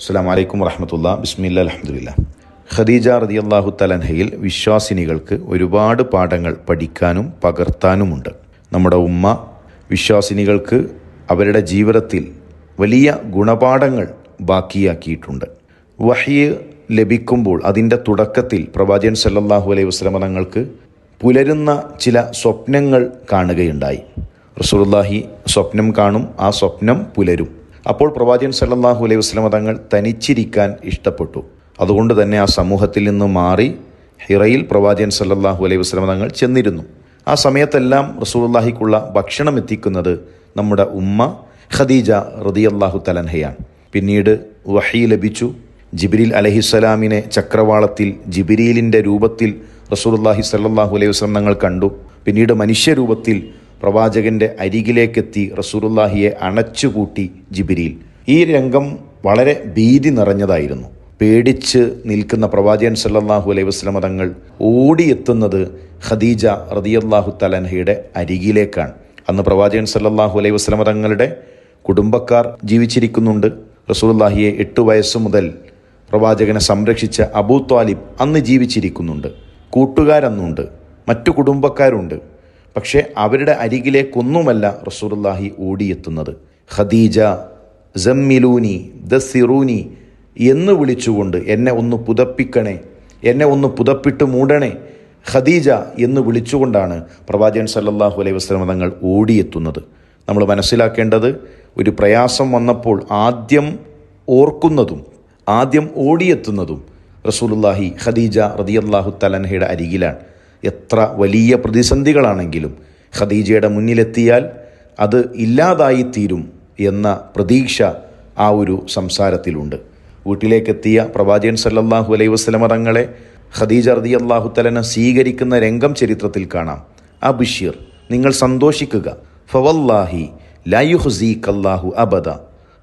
അസ്സാം വലൈക്കും വറഹമത്തുള്ള. ബിസ്മില്ല അലഹമുല്ല ഖദീജ റതി അള്ളാഹു തലൻഹയിൽ വിശ്വാസിനികൾക്ക് ഒരുപാട് പാഠങ്ങൾ പഠിക്കാനും പകർത്താനുമുണ്ട്. നമ്മുടെ ഉമ്മ വിശ്വാസിനികൾക്ക് അവരുടെ ജീവിതത്തിൽ വലിയ ഗുണപാഠങ്ങൾ ബാക്കിയാക്കിയിട്ടുണ്ട്. വഹിയ് ലഭിക്കുമ്പോൾ അതിന്റെ തുടക്കത്തിൽ പ്രവാചകൻ സല്ലാഹു അലൈഹി വസ്ലമ തങ്ങൾക്ക് പുലരുന്ന ചില സ്വപ്നങ്ങൾ കാണുകയുണ്ടായി. റസൂലുള്ളാഹി സ്വപ്നം കാണും ആ സ്വപ്നം പുലരും. അപ്പോൾ പ്രവാചകൻ സല്ലാഹു അലൈഹി വസ്ലമ തങ്ങൾ തനിച്ചിരിക്കാൻ ഇഷ്ടപ്പെട്ടു. അതുകൊണ്ട് തന്നെ ആ സമൂഹത്തിൽ നിന്ന് മാറി ഹിറയിൽ പ്രവാചകൻ സല്ലാഹു അലൈഹി വസ്ലമ തങ്ങൾ ചെന്നിരുന്നു. ആ സമയത്തെല്ലാം റസൂലുള്ളാഹിക്കുള്ള ഭക്ഷണം എത്തിക്കുന്നത് നമ്മുടെ ഉമ്മ ഖദീജ റതിയല്ലാഹു തലൻഹയാണ് പിന്നീട് വഹി ലഭിച്ചു. ജിബിരിൽ അലഹിസ്സലാമിനെ ചക്രവാളത്തിൽ ജിബിരിലിന്റെ രൂപത്തിൽ റസൂലുള്ളാഹി സല്ലാഹു അലൈഹി വസ്ലം തങ്ങൾ കണ്ടു. പിന്നീട് മനുഷ്യരൂപത്തിൽ പ്രവാചകന്റെ അരികിലേക്കെത്തി റസൂറുല്ലാഹിയെ അണച്ചുകൂട്ടി ജിബിരിയിൽ. ഈ രംഗം വളരെ ഭീതി നിറഞ്ഞതായിരുന്നു. പേടിച്ച് നിൽക്കുന്ന പ്രവാചകൻ സല്ലാഹു അലൈഹി വസ്ലമ തങ്ങൾ ഓടിയെത്തുന്നത് ഖദീജ റതിയല്ലാഹു തലൻഹയുടെ അരികിലേക്കാണ്. അന്ന് പ്രവാചകൻ സല്ലാഹു അലൈഹി വസ്ലമ തങ്ങളുടെ കുടുംബക്കാർ ജീവിച്ചിരിക്കുന്നുണ്ട്. റസൂലുള്ളാഹിയെ എട്ട് വയസ്സ് മുതൽ പ്രവാചകനെ സംരക്ഷിച്ച അബൂ ത്വാലിബ് അന്ന് ജീവിച്ചിരിക്കുന്നുണ്ട്. കൂട്ടുകാരന്നുണ്ട്. മറ്റു കുടുംബക്കാരുണ്ട്. പക്ഷേ അവരുടെ അരികിലേക്കൊന്നുമല്ല റസൂലുള്ളാഹി ഓടിയെത്തുന്നത്. ഖദീജ ജമ്മിലൂനി ദസിറൂനി എന്ന് വിളിച്ചുകൊണ്ട് എന്നെ ഒന്ന് പുതപ്പിക്കണേ എന്നെ ഒന്ന് പുതപ്പിട്ട് മൂടണേ ഖദീജ എന്ന് വിളിച്ചുകൊണ്ടാണ് പ്രവാചകൻ സല്ലാഹു അലൈഹി വസല്ലം തങ്ങൾ ഓടിയെത്തുന്നത്. നമ്മൾ മനസ്സിലാക്കേണ്ടത് ഒരു പ്രയാസം വന്നപ്പോൾ ആദ്യം ഓർക്കുന്നതും ആദ്യം ഓടിയെത്തുന്നതും റസൂലുള്ളാഹി ഖദീജ റതിയല്ലാഹു തലൻഹയുടെ അരികിലാണ്. എത്ര വലിയ പ്രതിസന്ധികളാണെങ്കിലും ഖദീജയുടെ മുന്നിലെത്തിയാൽ അത് ഇല്ലാതായിത്തീരും എന്ന പ്രതീക്ഷ ആ ഒരു സംസാരത്തിലുണ്ട്. വീട്ടിലേക്കെത്തിയ പ്രവാചകൻ സല്ലല്ലാഹു അലൈഹി വസ്ലമ തങ്ങളെ ഖദീജ റതി അള്ളാഹു സ്വീകരിക്കുന്ന രംഗം ചരിത്രത്തിൽ കാണാം. ആ ബഷീർ നിങ്ങൾ സന്തോഷിക്കുക. ഫവല്ലാഹി ലായുഹുസീഖ് അബദ.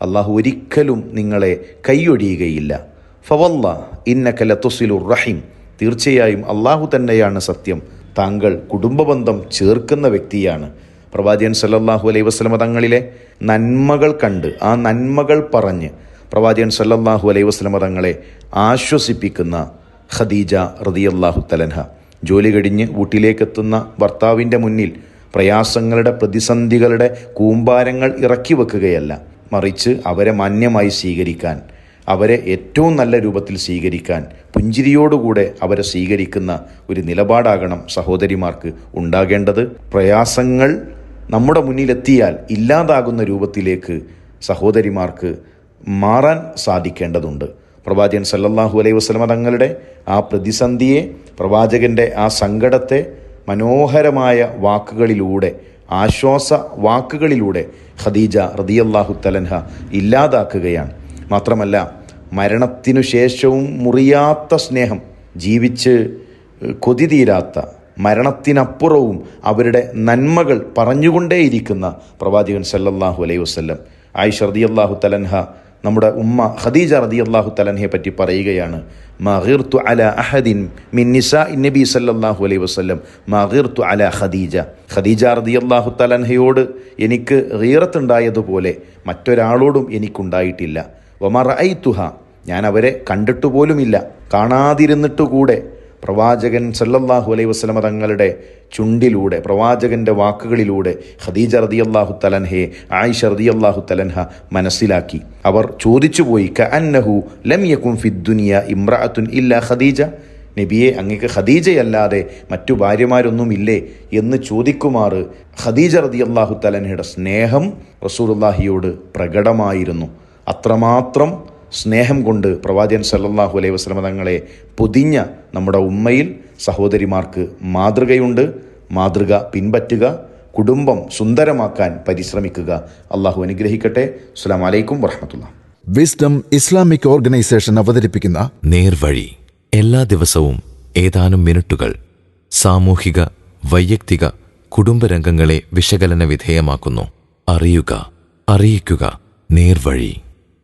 അള്ളാഹു ഒരിക്കലും നിങ്ങളെ കൈയൊഴിയുകയില്ല. ഫവല്ലാ ഇന്നക്കല തുസിലുർ റഹിം. തീർച്ചയായും അള്ളാഹു തന്നെയാണ് സത്യം. താങ്കൾ കുടുംബബന്ധം ചേർക്കുന്ന വ്യക്തിയാണ്. പ്രവാചകൻ സല്ലാഹു അലൈഹി വസ്ലമ തങ്ങളിലെ നന്മകൾ കണ്ട് ആ നന്മകൾ പറഞ്ഞ് പ്രവാചകൻ സല്ലാഹു അലൈഹി വസ്ലമ തങ്ങളെ ആശ്വസിപ്പിക്കുന്ന ഖദീജ റതിയല്ലാഹു തലൻഹ ജോലി കഴിഞ്ഞ് വീട്ടിലേക്കെത്തുന്ന ഭർത്താവിന്റെ മുന്നിൽ പ്രയാസങ്ങളുടെ പ്രതിസന്ധികളുടെ കൂമ്പാരങ്ങൾ ഇറക്കി വെക്കുകയല്ല. മറിച്ച് അവരെ മാന്യമായി സ്വീകരിക്കാൻ അവരെ ഏറ്റവും നല്ല രൂപത്തിൽ സ്വീകരിക്കാൻ പുഞ്ചിരിയോടുകൂടെ അവരെ സ്വീകരിക്കുന്ന ഒരു നിലപാടാകണം സഹോദരിമാർക്ക് ഉണ്ടാകേണ്ടത്. പ്രയാസങ്ങൾ നമ്മുടെ മുന്നിലെത്തിയാൽ ഇല്ലാതാകുന്ന രൂപത്തിലേക്ക് സഹോദരിമാർക്ക് മാറാൻ സാധിക്കേണ്ടതുണ്ട്. പ്രവാചകൻ സല്ലല്ലാഹു അലൈഹി വസ്ലമ തങ്ങളുടെ ആ പ്രതിസന്ധിയെ പ്രവാചകന്റെ ആ സങ്കടത്തെ മനോഹരമായ വാക്കുകളിലൂടെ ആശ്വാസ വാക്കുകളിലൂടെ ഖദീജ റതിയല്ലാഹു തലൻഹ ഇല്ലാതാക്കുകയാണ്. മാത്രമല്ല മരണത്തിനു ശേഷവും മുറിയാത്ത സ്നേഹം ജീവിച്ച് കൊതി തീരാത്ത മരണത്തിനപ്പുറവും അവരുടെ നന്മകൾ പറഞ്ഞുകൊണ്ടേയിരിക്കുന്ന പ്രവാചകൻ സല്ലല്ലാഹു അലൈഹി വസ്ല്ലം. ആയിഷ അള്ളാഹു തലൻഹ നമ്മുടെ ഉമ്മ ഖദീജ അള്ളാഹു തലൻഹയെ പറ്റി പറയുകയാണ് മഗീർത്തു അല അഹദിൻ മിൻ നിസ നബി സല്ലല്ലാഹു അലൈഹി വസല്ലം. മഗീർത്തു അല ഖദീജ. ഖദീജ അള്ളാഹു തലൻഹയോട് എനിക്ക് റീറത്തുണ്ടായതുപോലെ മറ്റൊരാളോടും എനിക്കുണ്ടായിട്ടില്ല. വമർ തുഹ ഞാൻ അവരെ കണ്ടിട്ടു പോലുമില്ല. കാണാതിരുന്നിട്ടുകൂടെ പ്രവാചകൻ സല്ലല്ലാഹു അലൈഹി വസ്ലമ തങ്ങളുടെ ചുണ്ടിലൂടെ പ്രവാചകന്റെ വാക്കുകളിലൂടെ ഖദീജ റതിയല്ലാഹു തലൻഹയെ ആയിഷ റതിയല്ലാഹു തലൻഹ മനസ്സിലാക്കി. അവർ ചോദിച്ചുപോയി ക അന്നഹു ലം യകും ഫിദ്ദുനിയ ഇമ്രഅത്തുൻ ഇല്ല ഖദീജ? നബിയെ അങ്ങക്ക് ഖദീജയല്ലാതെ മറ്റു ഭാര്യമാരൊന്നുമില്ലേ? എന്ന് ചോദിക്കുമാറ് ഖദീജ റതിയല്ലാഹു തലൻഹയുടെ സ്നേഹം റസൂലുള്ളാഹിയോട് പ്രകടമായിരുന്നു. അത്രമാത്രം സ്നേഹം കൊണ്ട് പ്രവാചകൻ സല്ലാഹു അലൈഹി വസ്ലമ തങ്ങളെ പൊതിഞ്ഞ നമ്മുടെ ഉമ്മയിൽ സഹോദരിമാർക്ക് മാതൃകയുണ്ട്. മാതൃക പിൻപറ്റുക കുടുംബം സുന്ദരമാക്കാൻ പരിശ്രമിക്കുക. അള്ളാഹു അനുഗ്രഹിക്കട്ടെ. അസ്സാം വലൈക്കും വർഹമത്തുള്ള വിസ്ഡം ഇസ്ലാമിക് ഓർഗനൈസേഷൻ അവതരിപ്പിക്കുന്ന നേർവഴി. എല്ലാ ദിവസവും ഏതാനും മിനിറ്റുകൾ സാമൂഹിക വൈയക്തിക കുടുംബരംഗങ്ങളെ വിശകലന വിധേയമാക്കുന്നു. അറിയുക അറിയിക്കുക. നേർവഴി.